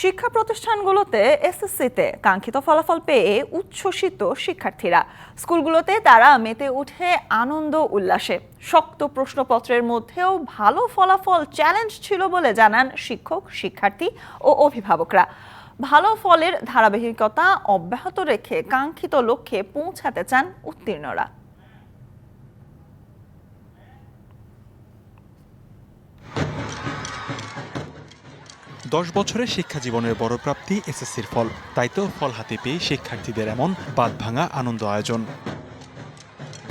শিক্ষা প্রতিষ্ঠানগুলোতে এসএসসিতে কাঙ্ক্ষিত ফলাফল পেয়ে উচ্ছ্বসিত শিক্ষার্থীরা। স্কুলগুলোতে তারা মেতে উঠে আনন্দ উল্লাসে। শক্ত প্রশ্নপত্রের মধ্যেও ভালো ফলাফল চ্যালেঞ্জ ছিল বলে জানান শিক্ষক, শিক্ষার্থী ও অভিভাবকরা। ভালো ফলের ধারাবাহিকতা অব্যাহত রেখে কাঙ্ক্ষিত লক্ষ্যে পৌঁছাতে চান উত্তীর্ণরা। দশ বছরের শিক্ষা জীবনের বড় প্রাপ্তি এসএসসির ফল। তাই তো ফল হাতে পেয়ে শিক্ষার্থীদের এমন বাদ ভাঙা আনন্দ আয়োজন।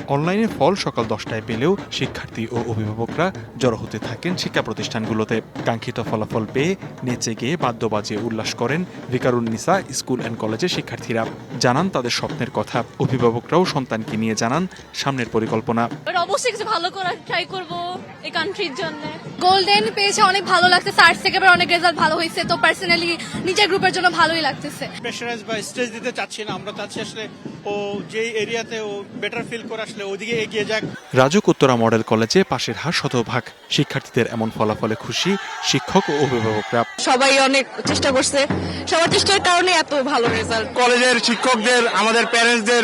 অনলাইনে ফল সকাল দশটায় পেলেও শিক্ষার্থী ও অভিভাবকরা জড়ো হতে থাকেন শিক্ষা প্রতিষ্ঠানগুলোতে। কাঙ্ক্ষিত ফলাফল পেয়ে নেচে গিয়ে বাদ্য বাজিয়ে উল্লাস করেন ভিকারুন্নিসা স্কুল অ্যান্ড কলেজের শিক্ষার্থীরা। জানান তাদের স্বপ্নের কথা। অভিভাবকরাও সন্তানকে নিয়ে জানান সামনের পরিকল্পনা। অবশ্যই কিছু ভালো করার ট্রাই করব এই কান্ট্রির জন্য। গোল্ডেন পেয়েছে অনেক ভালো লাগতেছে আর্টস থেকে অনেক রেজাল্ট ভালো হয়েছে। তো পার্সোনালি নিজের গ্রুপের জন্য ভালোই লাগতেছে। প্রেশারাইজ বা স্ট্রেস দিতে চাচ্ছি না। আমরা চাচ্ছি আসলে ও যেই এরিয়াতে ও বেটার ফিল করে আসলে ওদিকে এগিয়ে যাক। রাজুক উত্তরা মডেল কলেজে পাশের হার শতভাগ। শিক্ষার্থীদের এমন ফলাফলে খুশি শিক্ষক ও অভিভাবকরা। সবাই অনেক চেষ্টা করছে। সবার চেষ্টার কারণে এত ভালো রেজাল্ট কলেজের শিক্ষকদের আমাদের প্যারেন্টসদের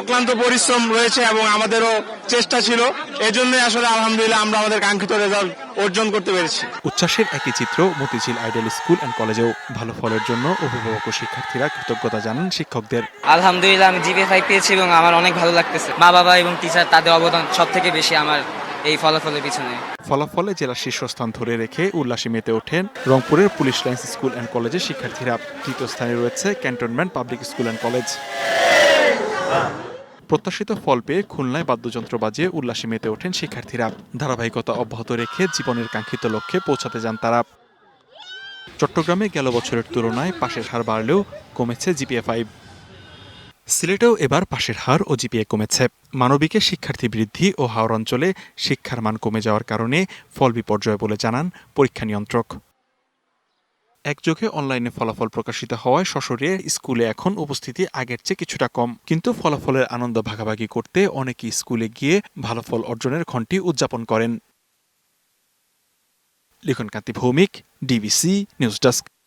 অক্লান্ত পরিশ্রম রয়েছে এবং আমাদেরও চেষ্টা ছিল। এজন্যই আসলে আলহামদুলিল্লাহ আমরা আমাদের কাঙ্ক্ষিত রেজাল্ট অর্জন করতে পেরেছি। উচ্ছ্বাসের একই চিত্র মতিঝিল আইডিয়াল স্কুল অ্যান্ড কলেজেও ভালো ফলের জন্য অভিভাবক ও শিক্ষার্থীরা কৃতজ্ঞতা জানান শিক্ষকদের। আলহামদুলিল্লাহ আমি জিপে ফাইভ পেয়েছি এবং আমার অনেক ভালো লাগতেছে। মা বাবা এবং টিচার তাদের অবদান সব থেকে বেশি আমার এই ফলাফলের পিছনে। ফলাফলে জেলার শীর্ষস্থান ধরে রেখে উল্লাসে মেতে ওঠেন রংপুরের পুলিশ লাইন্স স্কুল অ্যান্ড কলেজের শিক্ষার্থীরা। তৃতীয় স্থানে রয়েছে cantonment public school and college প্রত্যাশিত ফল পেয়ে খুলনায় বাদ্যযন্ত্র বাজিয়ে উল্লাসে মেতে ওঠেন শিক্ষার্থীরা। ধারাবাহিকতা অব্যাহত রেখে জীবনের কাঙ্ক্ষিত লক্ষ্যে পৌঁছাতে যান তারা। চট্টগ্রামে গেল বছরের তুলনায় পাশের হার বাড়লেও কমেছে জিপিএ ফাইভ সিলেটেও এবার পাশের হার ও জিপিএ কমেছে। মানবিকে শিক্ষার্থী বৃদ্ধি ও হাওর অঞ্চলে শিক্ষার মান কমে যাওয়ার কারণে ফল বিপর্যয় বলে জানান পরীক্ষা নিয়ন্ত্রক। একযোগে অনলাইনে ফলাফল প্রকাশিত হওয়ায় সশরীরে স্কুলে এখন উপস্থিতি আগের চেয়ে কিছুটা কম। কিন্তু ফলাফলের আনন্দ ভাগাভাগি করতে অনেকে স্কুলে গিয়ে ভালো ফল অর্জনের ঘণ্টি উদযাপন করেন। Likhonkanti Bhowmik DBC news desk